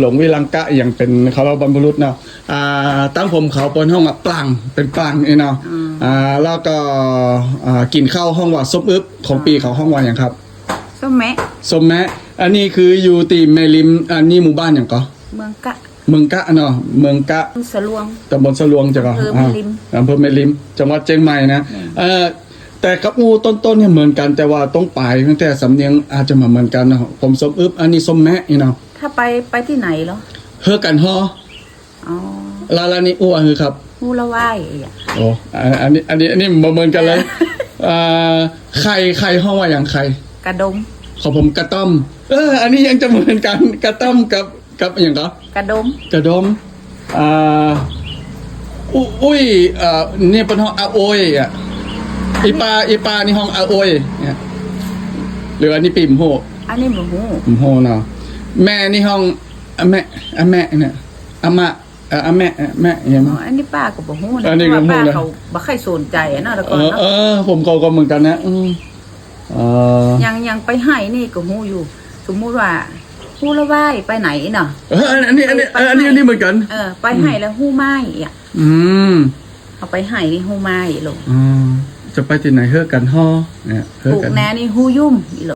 หลงวิลังกะอย่างเป็นเขาเราบรรพบุรุษเนาะอ่าตั้งผมเขาปนห้องว่าปลังเป็นปลังนี่เนาะอ่าแล้วก็อ่ากินข้าวห้องว่าส้มอึบของปีเขาห้องว่าอย่างครับส้มแมะส้มแมะอันนี้คืออยู่ตีแม่ริมอันนี้หมู่บ้านอย่างก็เมืองกะเมืองกะเนาะเมืองกะสลวงตำบลสะลวงจ้ะก็อำเภอแม่ริมอ่าอำเภอแม่ริมจังหวัดเชียงใหม่นะเอ่อแต่กับอูต้นๆเนี่ยเหมือนกันแต่ว่าต้องปลายตั้งแต่สำเนียงอาจจะมาเหมือนกันเนาะผมส้มอึบอันนี้ส้มแมะนี่เนาะ ถ้าไปไปที่ไหนเหรอเฮอกันฮออ๋อลาลานี่อ้วคือครับฮูละวายอะโอ้อันอันนี้ อันนี้อันนี้บ่เหมือนกันเลยเอ่อไข่ไข่ห้องว่าอย่างไข่กระดมของผมกระต้อม เออ อันนี้ยังจะเหมือนกันกระต้อมกับกับอย่างก็กระดมกระดมอ่าอุอุ้ยเอ่อเนี่ยเป็นห้องอาโอยอะอีปลาอีปลานี่ห้องอาโอยเนี่ยหรืออันนี้ปีมโหอันนี้หมูหูมโหเนาะ แม่นี่ห้องอะแม่อะแม่เนี่ยอะมะเอ่ออะแม่อะแม่อย่างอ๋เงี้อยอันนี้ป้าก็บ่ฮู้นะอันนี้ก็เพราะว่าบ่ฮู้ป้านะ เขาบ่ค่อยสนใจอะเนาะแต่เอก่อนอเนาะ เออ ผมก็ก็เหมือนกันนะอืมเออยังยังไปให้นี่ก็ฮู้อยู่ สมมุติว่าฮู้ละวายไปไหนเนาะเอออันนี้อันนี้เอออันนี้อันนี้เหมือนกัน เออ ไปให้แล้วฮู้ไม้อะอืมเอาไปให้นี่ฮู้ไม้ลงอืมจะไปที่ไหนเฮอกันฮอเนี่ยเฮปอลูกกันแหน่นี่ฮู้ยุ่มอีหล